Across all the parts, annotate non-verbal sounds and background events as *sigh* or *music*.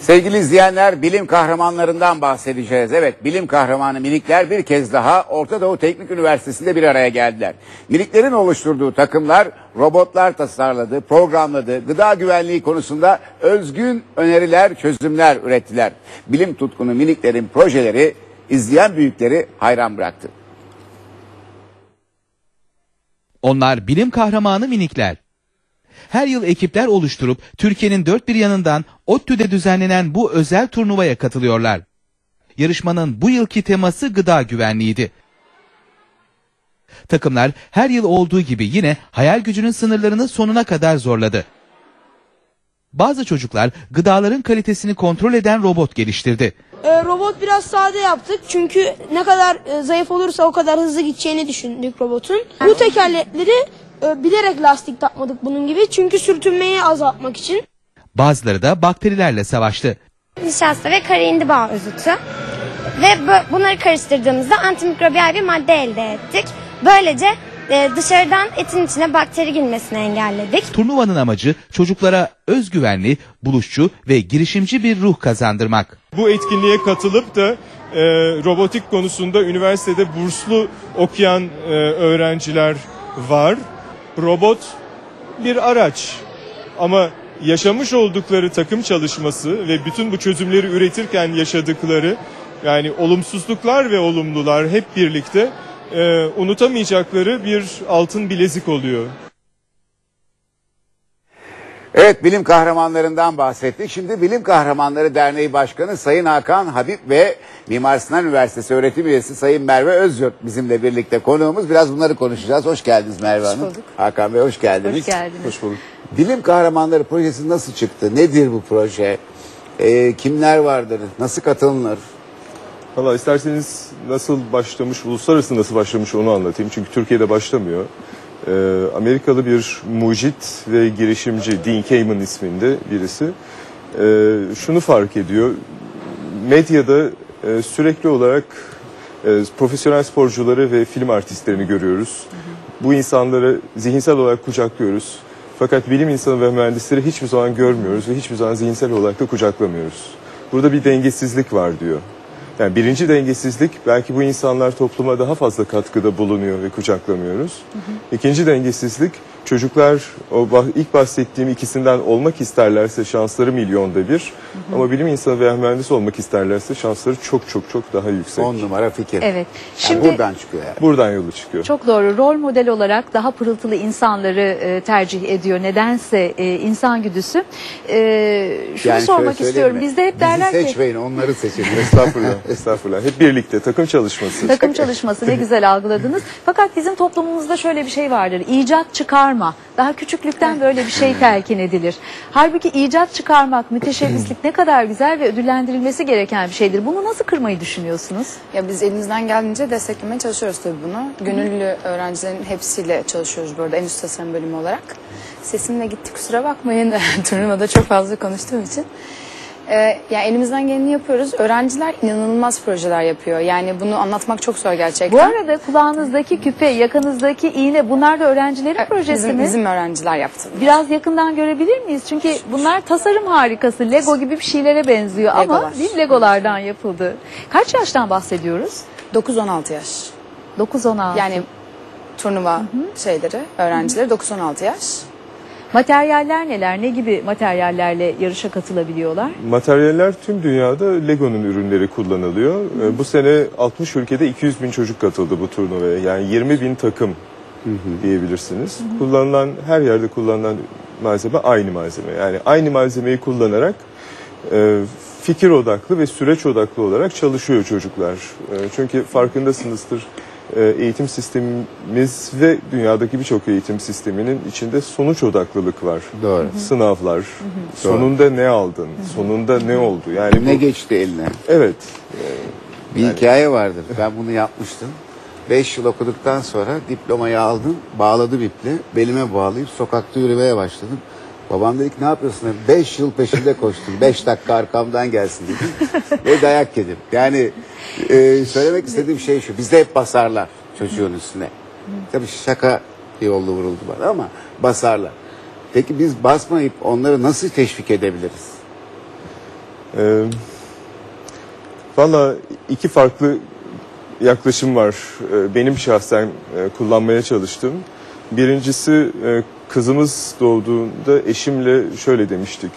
Sevgili izleyenler bilim kahramanlarından bahsedeceğiz. Evet bilim kahramanı minikler bir kez daha Orta Doğu Teknik Üniversitesi'nde bir araya geldiler. Miniklerin oluşturduğu takımlar robotlar tasarladı, programladı, gıda güvenliği konusunda özgün öneriler, çözümler ürettiler. Bilim tutkunu miniklerin projeleri izleyen büyükleri hayran bıraktı. Onlar bilim kahramanı minikler. Her yıl ekipler oluşturup Türkiye'nin dört bir yanından ODTÜ'de düzenlenen bu özel turnuvaya katılıyorlar. Yarışmanın bu yılki teması gıda güvenliğiydi. Takımlar her yıl olduğu gibi yine hayal gücünün sınırlarını sonuna kadar zorladı. Bazı çocuklar gıdaların kalitesini kontrol eden robot geliştirdi. Ee, robot biraz sade yaptık çünkü ne kadar e, zayıf olursa o kadar hızlı gideceğini düşündük robotun. Bu tekerlekleri e, bilerek lastik takmadık bunun gibi çünkü sürtünmeyi azaltmak için. Bazıları da bakterilerle savaştı. nişasta ve kara indiba özütü. Ve bu- bunları karıştırdığımızda antimikrobiyal bir madde elde ettik. Böylece e, dışarıdan etin içine bakteri girmesini engelledik. Turnuvanın amacı çocuklara özgüvenli, buluşçu ve girişimci bir ruh kazandırmak. Bu etkinliğe katılıp da e, robotik konusunda üniversitede burslu okuyan e, öğrenciler var. Robot bir araç ama yaşamış oldukları takım çalışması ve bütün bu çözümleri üretirken yaşadıkları yani olumsuzluklar ve olumlular hep birlikte e, unutamayacakları bir altın bilezik oluyor. Evet bilim kahramanlarından bahsettik. Şimdi Bilim Kahramanları Derneği Başkanı Sayın Hakan Habib ve Mimar Sinan Üniversitesi öğretim üyesi Sayın Merve Özyurt bizimle birlikte konuğumuz. Biraz bunları konuşacağız. Hoş geldiniz Merve Hanım. bulduk. Hakan Bey hoş geldiniz. Hoş geldiniz. Hoş bulduk. Bilim Kahramanları projesi nasıl çıktı? Nedir bu proje? Ee, kimler vardır? Nasıl katılınır? Valla isterseniz nasıl başlamış, uluslararası nasıl başlamış onu anlatayım. Çünkü Türkiye'de başlamıyor. Ee, Amerikalı bir mucit ve girişimci Dean Kamen isminde birisi ee, şunu fark ediyor. Medyada e, sürekli olarak e, profesyonel sporcuları ve film artistlerini görüyoruz. Bu insanları zihinsel olarak kucaklıyoruz. Fakat bilim insanı ve mühendisleri hiçbir zaman görmüyoruz ve hiçbir zaman zihinsel olarak da kucaklamıyoruz. Burada bir dengesizlik var diyor. Yani birinci dengesizlik belki bu insanlar topluma daha fazla katkıda bulunuyor ve kucaklamıyoruz. İkinci dengesizlik çocuklar o bah- ilk bahsettiğim ikisinden olmak isterlerse şansları milyonda bir. Ama bilim insanı veya mühendis olmak isterlerse şansları çok çok çok daha yüksek. On numara fikir. Evet. Yani Şimdi buradan çıkıyor yani. Buradan yolu çıkıyor. çok doğru. Rol model olarak daha pırıltılı insanları e, tercih ediyor. Nedense e, insan güdüsü. E, şunu Yani sormak istiyorum. mi? Bizde hep Bizi derler ki seçmeyin onları seçin. Estağfurullah, *laughs* estağfurullah. Hep birlikte takım çalışması. takım çalışması ne güzel algıladınız. Fakat bizim toplumumuzda şöyle bir şey vardır. İcat çıkarma. Daha küçüklükten böyle bir şey telkin edilir. Halbuki icat çıkarmak, müteşebbislik ne kadar güzel ve ödüllendirilmesi gereken bir şeydir. Bunu nasıl kırmayı düşünüyorsunuz? Ya biz elimizden geldiğince desteklemeye çalışıyoruz tabii bunu. Gönüllü öğrencilerin hepsiyle çalışıyoruz bu arada endüstri tasarım bölümü olarak. Sesim de gitti kusura bakmayın *laughs* turnuvada çok fazla konuştuğum için. Ee, yani elimizden geleni yapıyoruz. Öğrenciler inanılmaz projeler yapıyor. Yani bunu anlatmak çok zor gerçekten. Bu arada kulağınızdaki küpe, yakınızdaki iğne bunlar da öğrencilerin projesi bizim, mi? bizim öğrenciler yaptı. Biraz yakından görebilir miyiz? Çünkü bunlar tasarım harikası. Lego gibi bir şeylere benziyor ama Legolar. değil? Legolardan yapıldı. Kaç yaştan bahsediyoruz? 9-16 yaş. 9-16. Yani turnuva şeyleri, öğrencileri 9-16 yaş. Materyaller neler? Ne gibi materyallerle yarışa katılabiliyorlar? Materyaller tüm dünyada Lego'nun ürünleri kullanılıyor. Ee, Bu sene 60 ülkede 200 bin çocuk katıldı bu turnuvaya. Yani 20 bin takım diyebilirsiniz. Kullanılan her yerde kullanılan malzeme aynı malzeme. Yani aynı malzemeyi kullanarak e, fikir odaklı ve süreç odaklı olarak çalışıyor çocuklar. E, Çünkü farkındasınızdır eğitim sistemimiz ve dünyadaki birçok eğitim sisteminin içinde sonuç odaklılık var. Doğru. Sınavlar, sonunda ne aldın, sonunda ne oldu? Yani Ne bu, geçti eline? evet, Bir hikaye vardır. Ben bunu yapmıştım. Beş yıl okuduktan sonra diplomayı aldım. Bağladım iple. Belime bağlayıp sokakta yürümeye başladım. Babam dedi ki ne yapıyorsun? Beş yıl peşinde koştum. Beş dakika arkamdan gelsin dedim. Ve dayak yedim. Yani e, söylemek istediğim şey şu. Bizde hep basarlar çocuğun üstüne. Tabii şaka yollu vuruldu bana ama basarlar. Peki biz basmayıp onları nasıl teşvik edebiliriz? Ee, Valla iki farklı yaklaşım var. Ee, Benim şahsen e, kullanmaya çalıştım. Birincisi e, kızımız doğduğunda eşimle şöyle demiştik.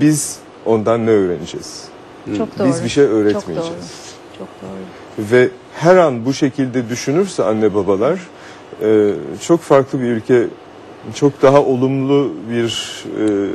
Biz ondan ne öğreneceğiz? Çok doğru. Biz bir şey Çok doğru. öğretmeyeceğiz. Çok doğru. Ve her an bu şekilde düşünürse anne babalar e, çok farklı bir ülke, çok daha olumlu bir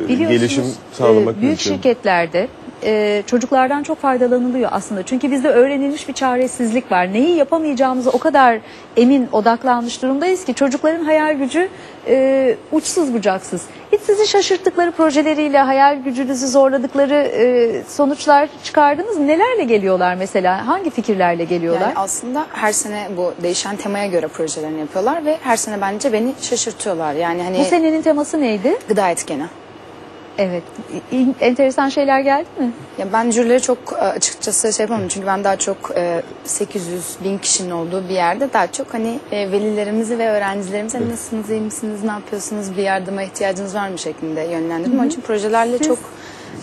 e, gelişim sağlamak e, büyük mümkün. şirketlerde e, çocuklardan çok faydalanılıyor aslında. Çünkü bizde öğrenilmiş bir çaresizlik var. Neyi yapamayacağımıza o kadar emin odaklanmış durumdayız ki çocukların hayal gücü e, uçsuz bucaksız. Hiç sizi şaşırttıkları projeleriyle hayal gücünüzü zorladıkları e, sonuçlar çıkardınız mı? Nelerle geliyorlar mesela? Hangi fikirlerle geliyorlar? Yani aslında her sene bu değişen temaya göre projelerini yapıyorlar ve her sene bence beni şaşırtıyorlar. Yani hani Bu senenin teması neydi? gıda etkeni. Evet. Enteresan şeyler geldi mi? Ya ben jürileri çok e, açıkçası şey yapamadım çünkü ben daha çok e, 800 bin kişinin olduğu bir yerde daha çok hani e, velilerimizi ve öğrencilerimizi hani nasılsınız, iyi misiniz, ne yapıyorsunuz, bir yardıma ihtiyacınız var mı şeklinde yönlendirdim. Onun için projelerle çok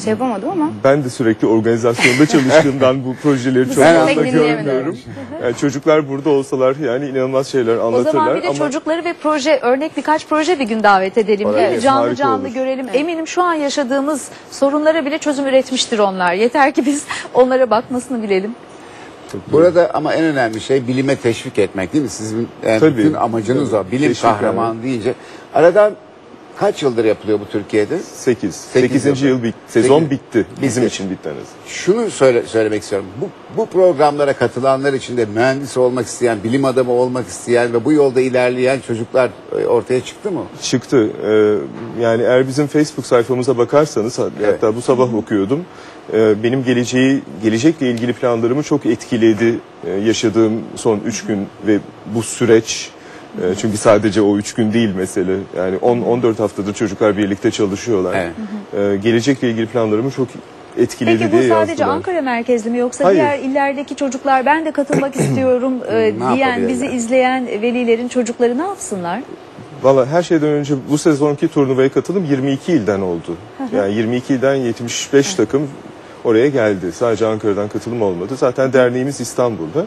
şey yapamadım ama Ben de sürekli organizasyonda çalıştığımdan bu projeleri çok fazla görmüyorum. *laughs* Yani çocuklar burada olsalar yani inanılmaz şeyler O anlatırlar zaman bir de ama çocukları ve proje örnek birkaç proje bir gün davet edelim. Olabilir, Değil mi? Canlı canlı olur. görelim. Eminim şu an yaşadığımız sorunlara bile çözüm üretmiştir onlar. Yeter ki biz onlara bakmasını bilelim. Burada ama en önemli şey bilime teşvik etmek değil mi? Sizin yani bütün amacınız tabii. o. Bilim Teşvik kahramanı deyince. Aradan kaç yıldır yapılıyor bu Türkiye'de? 8. Sekiz 8. yıl. bit sezon Sekiz. bitti. Bizim Bitti. için bitti en azından. Şunu söyle, söylemek istiyorum. Bu, bu programlara katılanlar içinde mühendis olmak isteyen, bilim adamı olmak isteyen ve bu yolda ilerleyen çocuklar e, ortaya çıktı mı? çıktı. Ee, yani eğer bizim Facebook sayfamıza bakarsanız Evet. hatta bu sabah okuyordum. Ee, benim geleceği gelecekle ilgili planlarımı çok etkiledi ee, yaşadığım son 3 gün ve bu süreç Ee, çünkü sadece o 3 gün değil mesele. Yani 10 14 haftadır çocuklar birlikte çalışıyorlar. Evet. Ee, gelecekle ilgili planlarımı çok etkiledi Peki diye bu sadece yazdılar. Ankara merkezli mi yoksa Hayır. diğer illerdeki çocuklar ben de katılmak *clears throat* istiyorum e, diyen bizi izleyen velilerin çocukları ne yapsınlar? Valla her şeyden önce bu sezonki turnuvaya katılım 22 ilden oldu. Yani 22 ilden 75 takım oraya geldi. Sadece Ankara'dan katılım olmadı. Zaten derneğimiz İstanbul'da.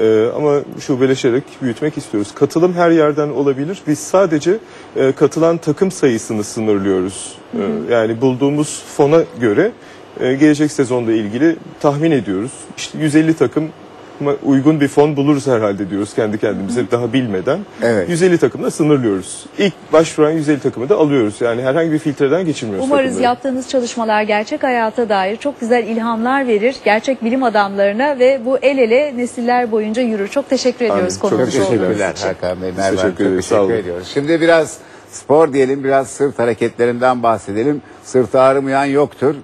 Ee, ama şubeleşerek büyütmek istiyoruz. Katılım her yerden olabilir. Biz sadece e, katılan takım sayısını sınırlıyoruz. Ee, yani bulduğumuz fona göre e, gelecek sezonla ilgili tahmin ediyoruz. İşte 150 takım uygun bir fon buluruz herhalde diyoruz kendi kendimize daha bilmeden. Evet. 150 takımla sınırlıyoruz. İlk başvuran 150 takımı da alıyoruz. Yani herhangi bir filtreden geçirmiyoruz Umarız takımları. yaptığınız çalışmalar gerçek hayata dair çok güzel ilhamlar verir gerçek bilim adamlarına ve bu el ele nesiller boyunca yürür. Çok teşekkür ediyoruz. Çok teşekkürler için. Hakan Bey, Merve teşekkür Çok teşekkür olun. ediyoruz. Şimdi biraz spor diyelim, biraz sırt hareketlerinden bahsedelim. Sırt ağrımayan yoktur.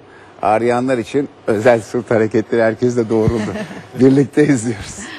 Ağrıyanlar için özel sırt hareketleri herkes de doğruldu. *laughs* Birlikte izliyoruz.